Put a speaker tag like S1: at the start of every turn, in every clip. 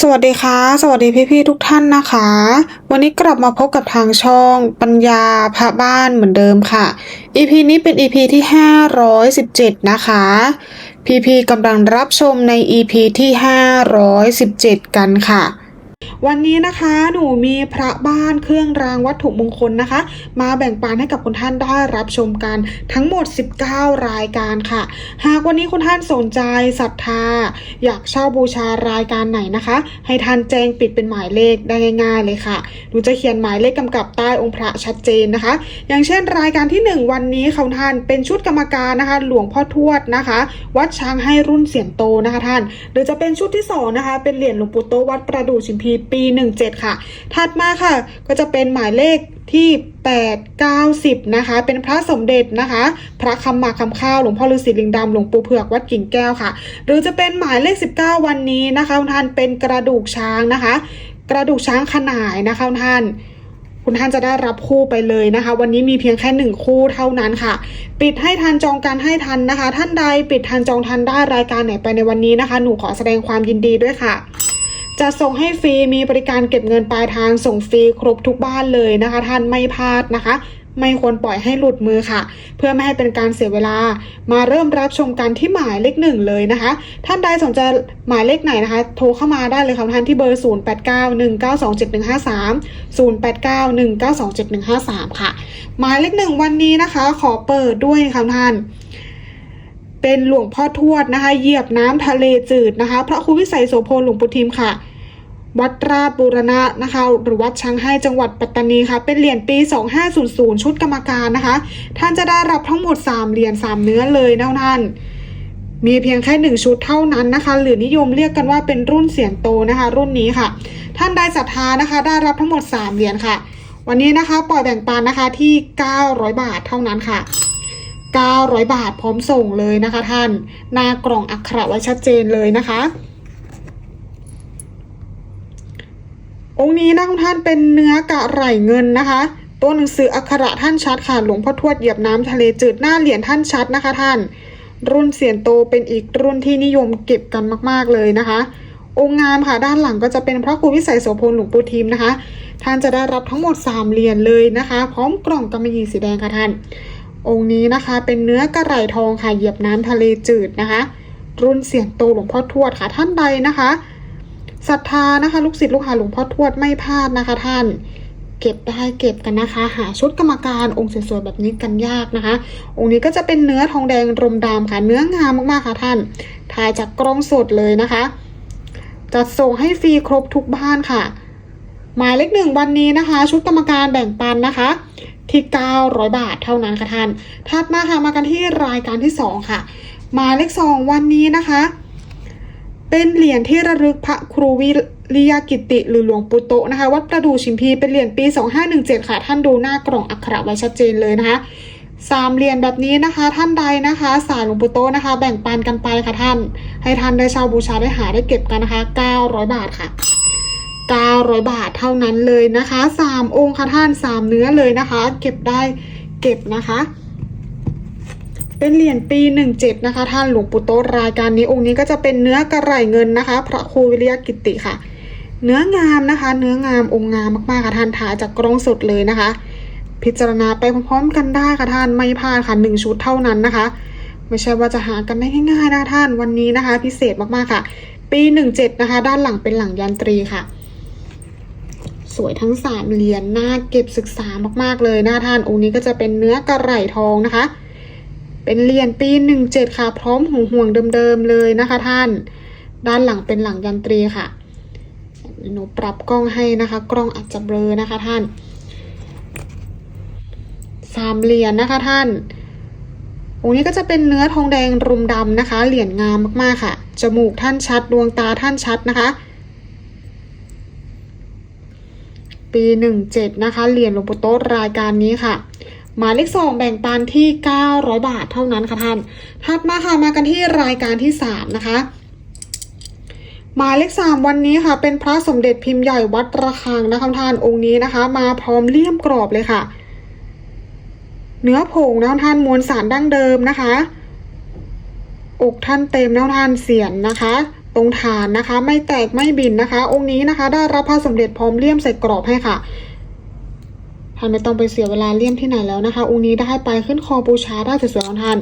S1: สวัสดีค่ะ สวัสดีพี่ๆทุกท่านนะคะ วันนี้กลับมาพบกับทางช่องปัญญาพระบ้านเหมือนเดิมค่ะ EP นี้เป็น EP ที่ 517 นะคะ พี่ๆกำลังรับชมใน EP ที่ 517 กันค่ะ วันนี้นะคะหนูมีพระบ้านเครื่องรางวัตถุมงคลนะคะ มาแบ่งปันให้กับคุณท่านได้รับชมกันทั้งหมด 19 รายการค่ะ หากวันนี้คุณท่านสนใจศรัทธา อยากเช่าบูชารายการไหนนะคะ ให้ท่านแจ้งปิดเป็นหมายเลขได้ง่าย ๆ เลยค่ะหนูจะเขียนหมายเลขกำกับใต้องค์พระชัดเจนนะคะ อย่างเช่นรายการที่ 1 วันนี้ค่ะคุณท่านเป็นชุดกรรมการนะคะ หลวงพ่อทวดนะคะ วัดช้างให้รุ่นเสียงโตนะคะท่าน หรือจะเป็นชุดที่สองนะคะเป็นเหรียญหลวงปู่โตวัดประดู่ชิมพีปี 17 ค่ะ ถัดมาค่ะ ก็จะเป็นหมายเลขที่ 8 9 10 นะคะ เป็นพระสมเด็จนะคะ พระคำหมากคำข้าว หลวงพ่อฤาษีลิงดำหลวงปู่เผือกวัดกิ่งแก้วค่ะ หรือจะเป็นหมายเลข 19 วันนี้นะคะท่านเป็นกระดูกช้างนะคะ กระดูกช้างขนายนะคะท่านคุณท่านจะได้รับคู่ไปเลยนะคะ วันนี้มีเพียงแค่หนึ่งคู่เท่านั้นค่ะ ปิดให้ทันจองการให้ทันนะคะ ท่านใดปิดทันจองทันได้รายการไหนไปในวันนี้นะคะ หนูขอแสดงความยินดีด้วยค่ะ จะส่งให้ฟรีมีบริการเก็บเงินปลายทางส่งฟรีครบทุกบ้านเลยนะคะ ท่านไม่พลาดนะคะ ไม่ควรปล่อยให้หลุดมือค่ะ เพื่อไม่ให้เป็นการเสียเวลา มาเริ่มรับชมกันที่หมายเลขหนึ่งเลยนะคะ ท่านใดสนใจหมายเลขไหนนะคะ โทรเข้ามาได้เลยค่ะท่านที่เบอร์ 0891927153 0891927153 ค่ะ หมายเลขหนึ่งวันนี้นะคะ ขอเปิดด้วยค่ะท่านเป็นหลวงพ่อทวดนะคะ เหยียบน้ำทะเลจืดนะคะ พระครูวิสัยโสพลหลวงปู่ทิมค่ะ วัดราชบูรณะนะคะ หรือวัดช้างให้จังหวัดปัตตานีค่ะ เป็นเหรียญปี 2500 ชุดกรรมการนะคะ ท่านจะได้รับทั้งหมด 3 เหรียญ3 เนื้อเลยนะท่านมีเพียงแค่หนึ่งชุดเท่านั้นนะคะ หรือนิยมเรียกกันว่าเป็นรุ่นเสียงโตนะคะ รุ่นนี้ค่ะ ท่านใดศรัทธานะคะ ได้รับทั้งหมด 3 เหรียญค่ะ วันนี้นะคะปล่อยแบ่งปันนะคะที่ 900 บาทเท่านั้นค่ะ 900 บาทพร้อมส่งเลยนะคะ ท่านหน้ากล่องอักขระไว้ชัดเจนเลยนะคะ องค์นี้นะคุณท่านเป็นเนื้อกระไหล่เงินนะคะ ตัวหนังสืออักขระท่านชัดค่ะหลวงพ่อทวดเหยียบน้ำทะเลจืดหน้าเหรียญท่านชัดนะคะท่าน รุ่นเสียนโตเป็นอีกรุ่นที่นิยมเก็บกันมากๆเลยนะคะ องค์งามค่ะด้านหลังก็จะเป็นพระครูวิสัยโสพลหลวงปู่ทิมนะคะ ท่านจะได้รับทั้งหมด 3เหรียญเลยนะคะ พร้อมกล่องกำมะหยี่สีแดงค่ะท่าน องค์นี้นะคะเป็นเนื้อกระไหลทองค่ะเหยียบน้ำทะเลจืดนะคะ รุ่นเสียงโตหลวงพ่อทวดค่ะท่านใดนะคะ ศรัทธานะคะ ลูกศิษย์ลูกหาหลวงพ่อทวดไม่พลาดนะคะ ท่าน เก็บได้เก็บกันนะคะ หาชุดกรรมการองค์สวยๆแบบนี้กันยากนะคะ องค์นี้ก็จะเป็นเนื้อทองแดงรมดำค่ะ เนื้องามมากๆค่ะท่านถ่ายจากกล้องสดเลยนะคะจัดส่งให้ฟรีครบทุกบ้านค่ะ หมายเลขหนึ่งวันนี้นะคะ ชุดกรรมการแบ่งปันนะคะที่ 900 บาทเท่านั้นค่ะท่านถัดมาค่ะมากันที่รายการที่ 2 ค่ะ หมายเลข 2 วันนี้นะคะ เป็นเหรียญที่ระลึกพระครูวิริยกิติหรือหลวงปู่โตนะคะ วัดประดู่ชิมพีเป็นเหรียญปี 2517 ค่ะ ท่านดูหน้ากล่องอักขระไว้ชัดเจนเลยนะคะสามเหรียญแบบนี้นะคะ ท่านใดนะคะ สายหลวงปู่โตนะคะ แบ่งปันกันไปค่ะท่าน ให้ท่านได้ช่าบูชาได้หาได้เก็บกันนะคะ 900 บาทค่ะ 900 บาทเท่านั้นเลยนะคะ 3 องค์ค่ะท่าน 3 เนื้อเลยนะคะ เก็บได้เก็บนะคะ เป็นเหรียญปี 17 นะคะ ท่านหลวงปู่โตะรายการนี้องค์นี้ก็จะเป็นเนื้อกระไหล่เงินนะคะ พระครูวิริยกิติค่ะ เนื้องามนะคะ เนื้องามองค์งามมากๆค่ะท่านถ่ายจากกล้องสดเลยนะคะ พิจารณาไปพร้อมๆกันได้ค่ะท่านไม่พลาดค่ะหนึ่งชุดเท่านั้นนะคะ ไม่ใช่ว่าจะหากันได้ง่ายๆนะท่านวันนี้นะคะ พิเศษมากๆค่ะ ปี 17 นะคะ ด้านหลังเป็นหลังยันตรีค่ะ สวยทั้งสามเหรียญน่าเก็บศึกษามากๆเลยนะท่านองค์นี้ก็จะเป็นเนื้อกระไหล่ทองนะคะ เป็นเหรียญปีหนึ่งเจ็ดค่ะ พร้อมห่วงห่วงเดิมๆเลยนะคะท่าน ด้านหลังเป็นหลังยันตรีค่ะ หนูปรับกล้องให้นะคะ กล้องอาจจะเบลอนะคะท่าน สามเหรียญนะคะท่านองค์นี้ก็จะเป็นเนื้อทองแดงรุมดำนะคะ เหรียญงามมากๆค่ะ จมูกท่านชัด ดวงตาท่านชัดนะคะ ปีหนึ่งเจ็ดนะคะ เหรียญหลวงปู่โต๊ะรายการนี้ค่ะ หมายเลขสองแบ่งปันที่ 900 บาทเท่านั้นค่ะท่านถัดมาค่ะมากันที่รายการที่ 3 นะคะ หมายเลขสามวันนี้ค่ะ เป็นพระสมเด็จพิมพ์ใหญ่วัดระฆังนะคะท่านองค์นี้นะคะ มาพร้อมเลี่ยมกรอบเลยค่ะ เนื้อผงนะท่านมวลสารดั้งเดิมนะคะ อกท่านเต็มนะท่านเสียนนะคะตรงฐานนะคะ ไม่แตกไม่บินนะคะ องค์นี้นะคะ ได้รับพระสมเด็จพร้อมเลี่ยมใส่กรอบให้ค่ะ ท่านไม่ต้องไปเสียเวลาเลี่ยมที่ไหนแล้วนะคะ องค์นี้ได้ไปขึ้นคอบูชาได้สวยๆของท่าน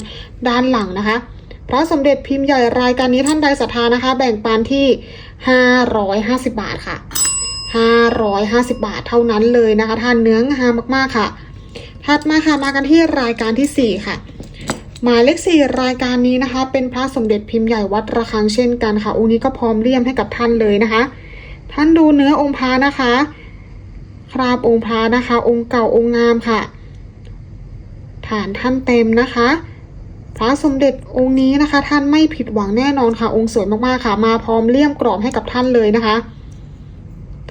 S1: ด้านหลังนะคะ พระสมเด็จพิมพ์ใหญ่รายการนี้ท่านใดศรัทธานะคะ แบ่งปันที่ 550 บาทค่ะ 550 บาทเท่านั้นเลยนะคะ ท่านเนื้องามมากๆค่ะ ถัดมาค่ะมากันที่รายการที่ 4 ค่ะ หมายเลขสี่รายการนี้นะคะ เป็นพระสมเด็จพิมพ์ใหญ่วัดระฆังเช่นกันค่ะองค์นี้ก็พร้อมเลี่ยมให้กับท่านเลยนะคะ ท่านดูเนื้อองค์พระนะคะ คราบองค์พระนะคะ องค์เก่าองค์งามค่ะ ฐานท่านเต็มนะคะพระสมเด็จองค์นี้นะคะ ท่านไม่ผิดหวังแน่นอนค่ะ องค์สวยมากๆค่ะ มาพร้อมเลี่ยมกรอบให้กับท่านเลยนะคะ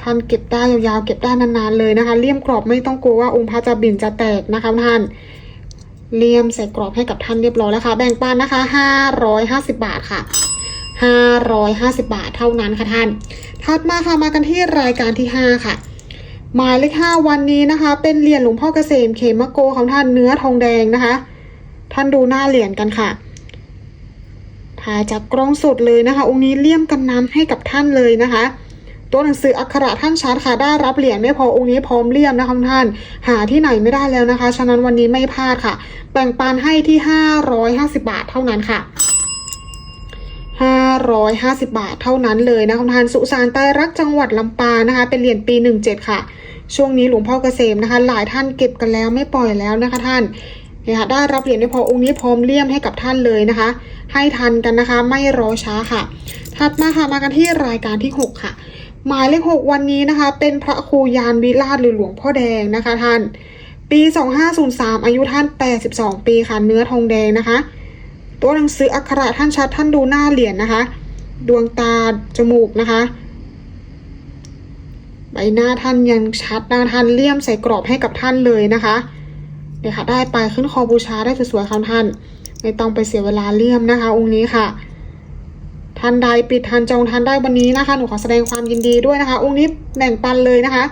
S1: ท่านเก็บได้ยาวๆเก็บได้นานๆเลยนะคะ เลี่ยมกรอบไม่ต้องกลัวว่าองค์พระจะบิ่นจะแตกนะคะท่านเลี่ยมใส่กรอบให้กับท่านเรียบร้อยแล้วค่ะ แบ่งปันนะคะ550บาทค่ะ550 บาทเท่านั้นค่ะท่าน ถัดมาค่ะมากันที่รายการที่ 5 ค่ะ หมายเลข5วันนี้นะคะ เป็นเหรียญหลวงพ่อเกษมเขมโกของท่านเนื้อทองแดงนะคะ ท่านดูหน้าเหรียญกันค่ะถ่ายจากกล้องสดเลยนะคะ องค์นี้เลี่ยมกันน้ำให้กับท่านเลยนะคะ ตัวหนังสืออักขระท่านชัดค่ะได้รับเหรียญไม่พอองค์นี้พร้อมเลี่ยมนะคะท่าน หาที่ไหนไม่ได้แล้วนะคะ ฉะนั้นวันนี้ไม่พลาดค่ะ แบ่งปันให้ที่ 550 บาทเท่านั้นค่ะ 550 บาทเท่านั้นเลยนะคะท่านสุสานใต้รักจังหวัดลำปางนะคะ เป็นเหรียญปี 17 ค่ะ ช่วงนี้หลวงพ่อเกษมนะคะ หลายท่านเก็บกันแล้วไม่ปล่อยแล้วนะคะท่านเนี่ยค่ะได้รับเหรียญไม่พอองค์นี้พร้อมเลี่ยมให้กับท่านเลยนะคะ ให้ทันกันนะคะไม่รอช้าค่ะ ถัดมาค่ะมากันที่รายการที่ 6 ค่ะ หมายเลข 6 วันนี้นะคะ เป็นพระครูยานวิราชหรือหลวงพ่อแดงนะคะท่าน ปี 2503 อายุท่าน 82 ปีค่ะ เนื้อทองแดงนะคะ ตัวหนังสืออักขระท่านชัดท่านดูหน้าเหรียญนะคะ ดวงตาจมูกนะคะ ใบหน้าท่านยังชัดนะท่านเลี่ยมใส่กรอบให้กับท่านเลยนะคะเนี่ยค่ะได้ไปขึ้นคอบูชาได้สวยๆค่ะท่านไม่ต้องไปเสียเวลาเลี่ยมนะคะ องค์นี้ค่ะท่านใดปิดทันจองทันได้วันนี้นะคะหนูขอแสดงความยินดีด้วยนะคะ องค์นี้แบ่งปันเลยนะคะ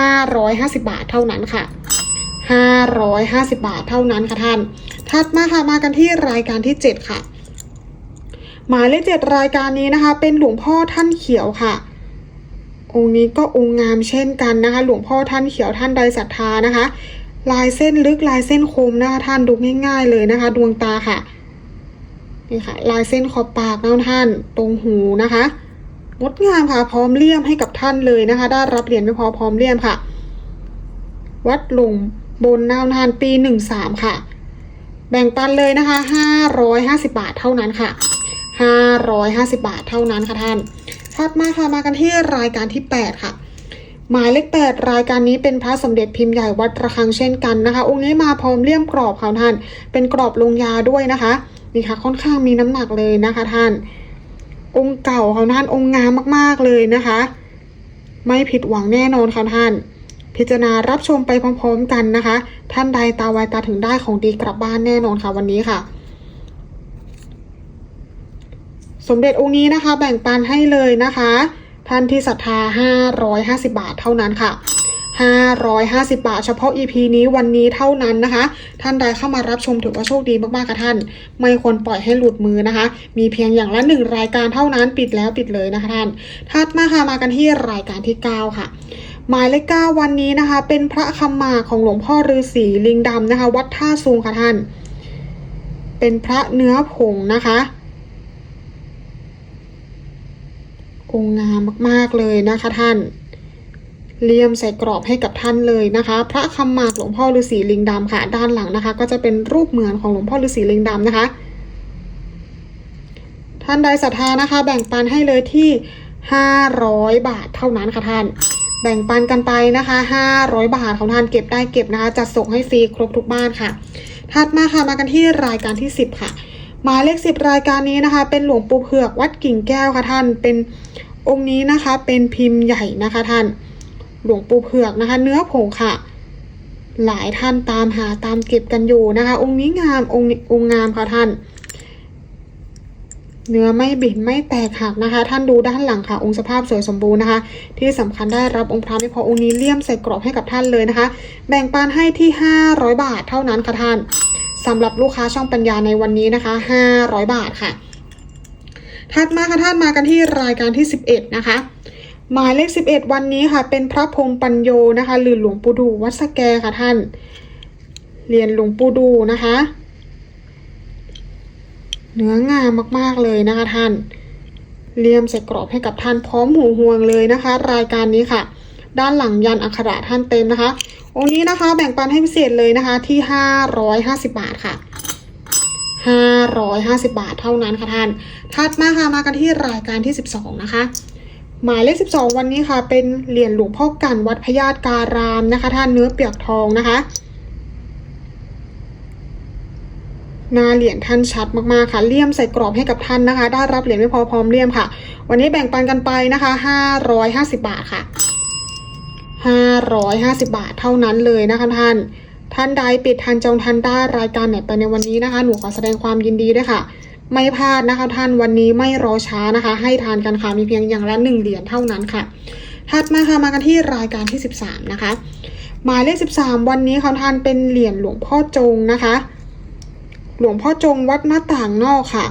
S1: 550 บาทเท่านั้นค่ะ550 บาทเท่านั้นค่ะท่าน ถัดมาค่ะมากันที่รายการที่ 7 ค่ะ หมายเลขเจ็ดรายการนี้นะคะ เป็นหลวงพ่อท่านเขียวค่ะ องค์นี้ก็องค์งามเช่นกันนะคะ หลวงพ่อท่านเขียวท่านใดศรัทธานะคะ ลายเส้นลึกลายเส้นคมนะคะท่านดูง่ายๆเลยนะคะ ดวงตาค่ะนี่ค่ะ ลายเส้นขอบปากนะท่านตรงหูนะคะงดงามค่ะพร้อมเลี่ยมให้กับท่านเลยนะคะ ได้รับเหรียญไม่พอพร้อมเลี่ยมค่ะ วัดหลวงบนนาวทานปีหนึ่งสามค่ะ แบ่งปันเลยนะคะห้าร้อยห้าสิบาทเท่านั้นค่ะห้าร้อยห้าสิบาทเท่านั้นค่ะท่านถัดมาค่ะมากันที่รายการที่แปดค่ะ หมายเลขแปดรายการนี้เป็นพระสมเด็จพิมพ์ใหญ่วัดระฆังเช่นกันนะคะ องค์นี้มาพร้อมเลี่ยมกรอบค่ะท่าน เป็นกรอบลงยาด้วยนะคะนี่ค่ะค่อนข้างมีน้ำหนักเลยนะคะท่าน องค์เก่าค่ะท่านองค์งามมากๆเลยนะคะ ไม่ผิดหวังแน่นอนค่ะท่าน พิจารณารับชมไปพร้อมๆกันนะคะ ท่านใดตาไวตาถึงได้ของดีกลับบ้านแน่นอนค่ะวันนี้ค่ะ สมเด็จองค์นี้นะคะ แบ่งปันให้เลยนะคะ ท่านที่ศรัทธา 550 บาทเท่านั้นค่ะ550 บาท เฉพาะ EP นี้วันนี้เท่านั้นนะคะ ท่านใดเข้ามารับชมถือว่าโชคดีมากๆค่ะท่าน ไม่ควรปล่อยให้หลุดมือนะคะ มีเพียงอย่างละหนึ่งรายการเท่านั้นปิดแล้วปิดเลยนะคะท่านถัดมาค่ะมากันที่รายการที่ 9 ค่ะ หมายเลขเก้าวันนี้นะคะ เป็นพระคำมาของหลวงพ่อฤาษีลิงดำนะคะ วัดท่าซุงค่ะท่าน เป็นพระเนื้อผงนะคะ องค์งามมากๆเลยนะคะท่านเลี่ยมใส่กรอบให้กับท่านเลยนะคะ พระคำหมากหลวงพ่อฤาษีลิงดำค่ะ ด้านหลังนะคะ ก็จะเป็นรูปเหมือนของหลวงพ่อฤาษีลิงดำนะคะ ท่านใดศรัทธานะคะ แบ่งปันให้เลยที่ 500 บาทเท่านั้นค่ะท่าน แบ่งปันกันไปนะคะ 500 บาทของท่านเก็บได้เก็บนะคะ จัดส่งให้ฟรีครบทุกบ้านค่ะ ถัดมาค่ะมากันที่รายการที่ 10 ค่ะหมายเลข10รายการนี้นะคะ เป็นหลวงปู่เผือกวัดกิ่งแก้วค่ะท่านเป็นองค์นี้นะคะ เป็นพิมพ์ใหญ่นะคะท่าน หลวงปู่เผือกนะคะ เนื้อผงค่ะ หลายท่านตามหาตามเก็บกันอยู่นะคะ องค์นี้งามองค์องค์งามค่ะท่าน เนื้อไม่บิดไม่แตกหักนะคะ ท่านดูด้านหลังค่ะ องค์สภาพสวยสมบูรณ์นะคะ ที่สำคัญได้รับองค์พระไม่พอองค์นี้เลี่ยมใส่กรอบให้กับท่านเลยนะคะ แบ่งปันให้ที่ 500 บาทเท่านั้นค่ะท่านสำหรับลูกค้าช่องปัญญาในวันนี้นะคะ 500 บาทค่ะ ถัดมาค่ะท่านมากันที่รายการที่ 11 นะคะ หมายเลข 11 วันนี้ค่ะ เป็นพระพรมปัญโยนะคะ หรือหลวงปู่ดูวัดสแกค่ะท่าน เรียนหลวงปู่ดูนะคะ เนื้องามมากๆเลยนะคะท่านเลี่ยมใส่กรอบให้กับท่านพร้อมหูห่วงเลยนะคะ รายการนี้ค่ะ ด้านหลังยันอักขระท่านเต็มนะคะ องค์นี้นะคะแบ่งปันให้พิเศษเลยนะคะที่ 550 บาทค่ะ 550 บาทเท่านั้นค่ะท่านถัดมาค่ะมากันที่รายการที่ 12 นะคะ หมายเลข 12 วันนี้ค่ะ เป็นเหรียญหลวงพ่อกันวัดพญาตการามนะคะ ท่านเนื้อเปียกทองนะคะ หน้าเหรียญท่านชัดมากๆค่ะเลี่ยมใส่กรอบให้กับท่านนะคะ ได้รับเหรียญไม่พอพร้อมเลี่ยมค่ะ วันนี้แบ่งปันกันไปนะคะ550 บาทค่ะ 550 บาทเท่านั้นเลยนะคะท่าน ท่านใดปิดทันจองทันได้รายการไหนไปในวันนี้นะคะ หนูขอแสดงความยินดีด้วยค่ะ ไม่พลาดนะคะท่านวันนี้ไม่รอช้านะคะ ให้ทานกันค่ะมีเพียงอย่างละหนึ่งเหรียญเท่านั้นค่ะถัดมาค่ะมากันที่รายการที่ 13 นะคะ หมายเลข 13 วันนี้ค่ะท่านเป็นเหรียญหลวงพ่อจงนะคะ หลวงพ่อจงวัดหน้าต่างนอกค่ะ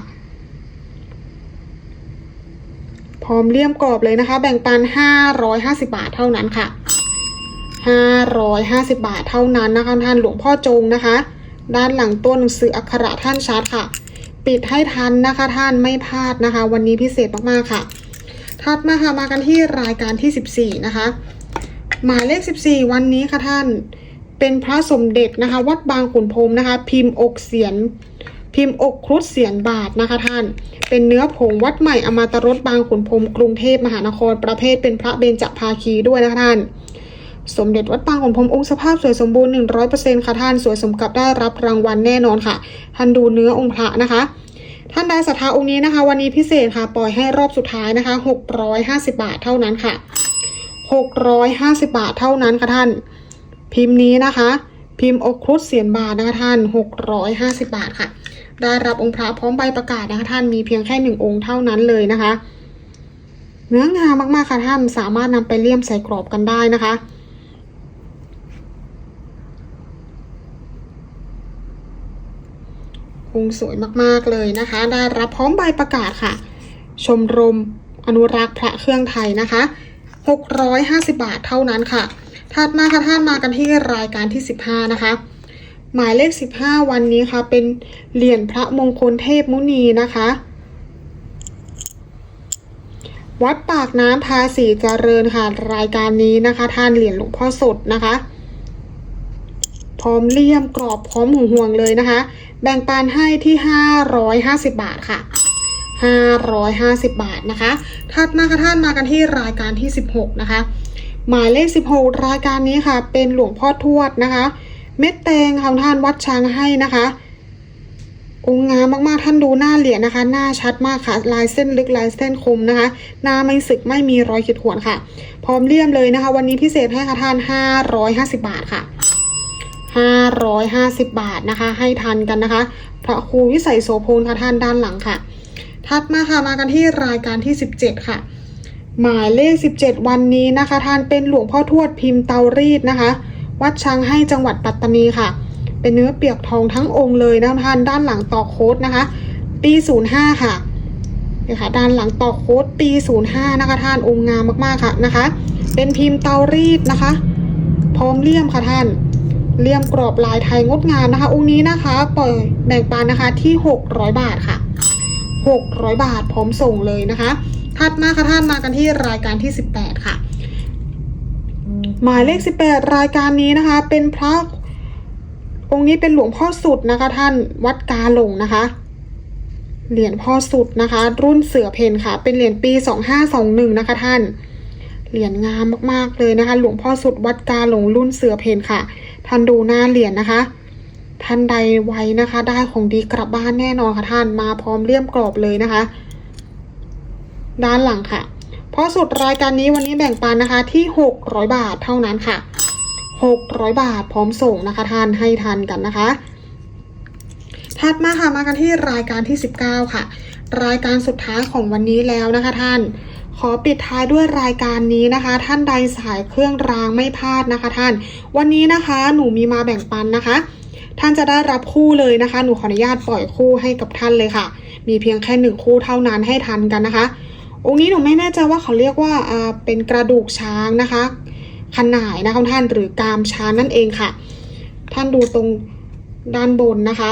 S1: พร้อมเลี่ยมกรอบเลยนะคะ แบ่งปัน 550 บาทเท่านั้นค่ะ 550 บาทเท่านั้นนะคะท่านหลวงพ่อจงนะคะ ด้านหลังตัวหนังสืออักขระท่านชัดค่ะ ปิดให้ทันนะคะท่านไม่พลาดนะคะ วันนี้พิเศษมากๆค่ะ ถัดมาค่ะมากันที่รายการที่ 14 นะคะ หมายเลข 14 วันนี้ค่ะท่าน เป็นพระสมเด็จนะคะ วัดบางขุนพรมนะคะ พิมพ์อกเสียน พิมพ์อกครุฑเสียนบาทนะคะท่าน เป็นเนื้อผงวัดใหม่อมาตรสบางขุนพรมกรุงเทพมหานครประเภทเป็นพระเบญจภาคีด้วยนะคะท่าน สมเด็จวัดบางขุนพรมองค์สภาพสวยสมบูรณ์ 100%ค่ะท่านสวยสมกับได้รับรางวัลแน่นอนค่ะ ท่านดูเนื้อองค์พระนะคะท่านใดศรัทธาองค์นี้นะคะ วันนี้พิเศษค่ะ ปล่อยให้รอบสุดท้ายนะคะ 650 บาทเท่านั้นค่ะ 650 บาทเท่านั้นค่ะท่าน พิมพ์นี้นะคะ พิมพ์อกครุฑเสียนบาทนะคะท่าน 650 บาทค่ะ ได้รับองค์พระพร้อมใบประกาศนะคะท่านมีเพียงแค่หนึ่งองค์เท่านั้นเลยนะคะ เนื้องามมากๆค่ะท่านสามารถนำไปเลี่ยมใส่กรอบกันได้นะคะองค์สวยมากๆเลยนะคะ ได้รับพร้อมใบประกาศค่ะ ชมรมอนุรักษ์พระเครื่องไทยนะคะ 650 บาทเท่านั้นค่ะ ถัดมาค่ะท่านมากันที่รายการที่ 15 นะคะ หมายเลข 15 วันนี้ค่ะเป็นเหรียญพระมงคลเทพมุนีนะคะ วัดปากน้ำภาษีเจริญค่ะรายการนี้นะคะ ท่านเหรียญหลวงพ่อสดนะคะพร้อมเลี่ยมกรอบพร้อมหูห่วงเลยนะคะ แบ่งปันให้ที่ 550 บาทค่ะ 550 บาทนะคะ ถัดมาค่ะท่านมากันที่รายการที่ 16 นะคะ หมายเลข 16 รายการนี้ค่ะ เป็นหลวงพ่อทวดนะคะ เม็ดแตงค่ะท่านวัดช้างให้นะคะ องค์งามมากๆท่านดูหน้าเหรียญนะคะ หน้าชัดมากค่ะ ลายเส้นลึกลายเส้นคมนะคะ หน้าไม่สึกไม่มีรอยขีดข่วนค่ะ พร้อมเลี่ยมเลยนะคะ วันนี้พิเศษให้ค่ะท่าน 550 บาทค่ะ 550 บาทนะคะ ให้ทันกันนะคะ พระครูวิสัยโสพลค่ะท่านด้านหลังค่ะ ถัดมาค่ะมากันที่รายการที่ 17 ค่ะ หมายเลข 17 วันนี้นะคะ ท่านเป็นหลวงพ่อทวดพิมพ์เตารีดนะคะ วัดช้างให้จังหวัดปัตตานีค่ะ เป็นเนื้อเปียกทองทั้งองค์เลยนะท่านด้านหลังต่อโค้ดนะคะปี05ค่ะนี่ค่ะ ด้านหลังต่อโค้ดปี05นะคะ ท่านองค์งามมากๆค่ะนะคะ เป็นพิมพ์เตารีดนะคะ พร้อมเลี่ยมค่ะท่านเลี่ยมกรอบลายไทยงดงามนะคะ องค์นี้นะคะปล่อยแบ่งปันนะคะที่ 600 บาทค่ะ 600 บาทพร้อมส่งเลยนะคะ ถัดมาค่ะท่านมากันที่รายการที่ 18 ค่ะ หมายเลข 18 รายการนี้นะคะ เป็นพระองค์นี้เป็นหลวงพ่อสุดนะคะ ท่านวัดกาหลงนะคะ เหรียญพ่อสุดนะคะ รุ่นเสือเพนค่ะ เป็นเหรียญปี 2521 นะคะท่านเหรียญงามมากๆเลยนะคะ หลวงพ่อสุดวัดกาหลงรุ่นเสือเพนค่ะ ท่านดูหน้าเหรียญนะคะ ท่านใดไว้นะคะ ได้ของดีกลับบ้านแน่นอนค่ะท่านมาพร้อมเลี่ยมกรอบเลยนะคะ ด้านหลังค่ะ เพราะสุดรายการนี้วันนี้แบ่งปันนะคะที่ 600 บาทเท่านั้นค่ะ 600 บาทพร้อมส่งนะคะท่านให้ทันกันนะคะ ถัดมาค่ะมากันที่รายการที่ 19 ค่ะ รายการสุดท้ายของวันนี้แล้วนะคะท่านขอปิดท้ายด้วยรายการนี้นะคะ ท่านใดสายเครื่องรางไม่พลาดนะคะท่าน วันนี้นะคะหนูมีมาแบ่งปันนะคะ ท่านจะได้รับคู่เลยนะคะ หนูขออนุญาตปล่อยคู่ให้กับท่านเลยค่ะ มีเพียงแค่หนึ่งคู่เท่านั้นให้ทันกันนะคะ องค์นี้หนูไม่แน่ใจว่าเขาเรียกว่าเป็นกระดูกช้างนะคะขนายนะคะท่านหรือกามช้างนั่นเองค่ะ ท่านดูตรงด้านบนนะคะ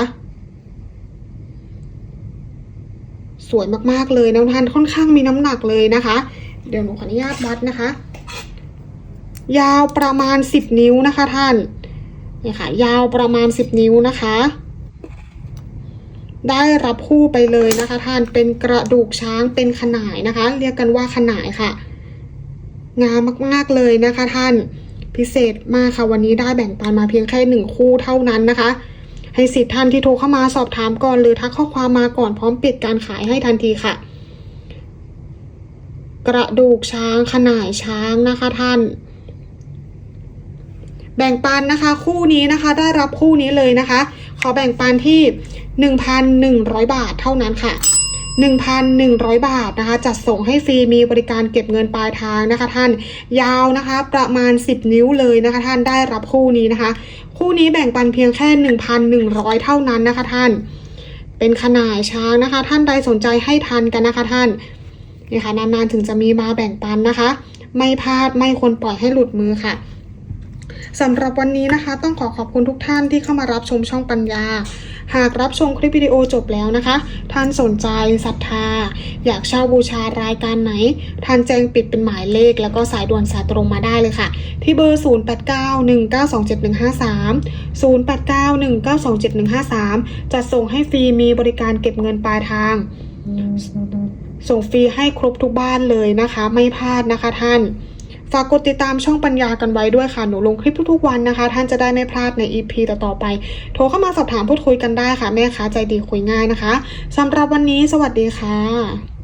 S1: สวยมากๆเลยนะท่านค่อนข้างมีน้ำหนักเลยนะคะ เดี๋ยวหนูขออนุญาตวัดนะคะ ยาวประมาณ10นิ้วนะคะท่านนี่ค่ะ ยาวประมาณ10นิ้วนะคะ ได้รับคู่ไปเลยนะคะ ท่านเป็นกระดูกช้างเป็นขนายนะคะ เรียกกันว่าขนายค่ะ งามมากๆเลยนะคะ ท่านพิเศษมากค่ะวันนี้ได้แบ่งปันมาเพียงแค่หนึ่งคู่เท่านั้นนะคะ ให้สิทธิ์ท่านที่โทรเข้ามาสอบถามก่อน หรือทักข้อความมาก่อนพร้อมปิดการขายให้ทันทีค่ะ กระดูกช้างขนายช้างนะคะท่านแบ่งปันนะคะคู่นี้นะคะ ได้รับคู่นี้เลยนะคะ ขอแบ่งปันที่ 1,100 บาทเท่านั้นค่ะ 1,100 บาทนะคะ จัดส่งให้ฟรีมีบริการเก็บเงินปลายทางนะคะ ท่านยาวนะคะ ประมาณ 10 นิ้วเลยนะคะ ท่านได้รับคู่นี้นะคะ คู่นี้แบ่งปันเพียงแค่ 1,100 เท่านั้นนะคะ ท่าน เป็นขนาดช้างนะคะ ท่านใดสนใจให้ทันกันนะคะ ท่านนี่ค่ะนานๆถึงจะมีมาแบ่งปันนะคะ ไม่พลาดไม่ควรปล่อยให้หลุดมือค่ะ สำหรับวันนี้นะคะ ต้องขอขอบคุณทุกท่านที่เข้ามารับชมช่องปัญญา หากรับชมคลิปวิดีโอจบแล้วนะคะ ท่านสนใจศรัทธา อยากเช่าบูชารายการไหน ท่านแจ้งปิดเป็นหมายเลข แล้วก็สายด่วนสายตรงมาได้เลยค่ะ ที่เบอร์ 0891927153 0891927153จะส่งให้ฟรีมีบริการเก็บเงินปลายทาง ส่งฟรีให้ครบทุกบ้านเลยนะคะ ไม่พลาดนะคะท่าน ฝากกดติดตามช่องปัญญากันไว้ด้วยค่ะ หนูลงคลิปทุกๆวันนะคะ ท่านจะได้ไม่พลาดใน EP ต่อๆไป โทรเข้ามาสอบถามพูดคุยกันได้ค่ะ แม่ค้าใจดีคุยง่ายนะคะสำหรับวันนี้สวัสดีค่ะ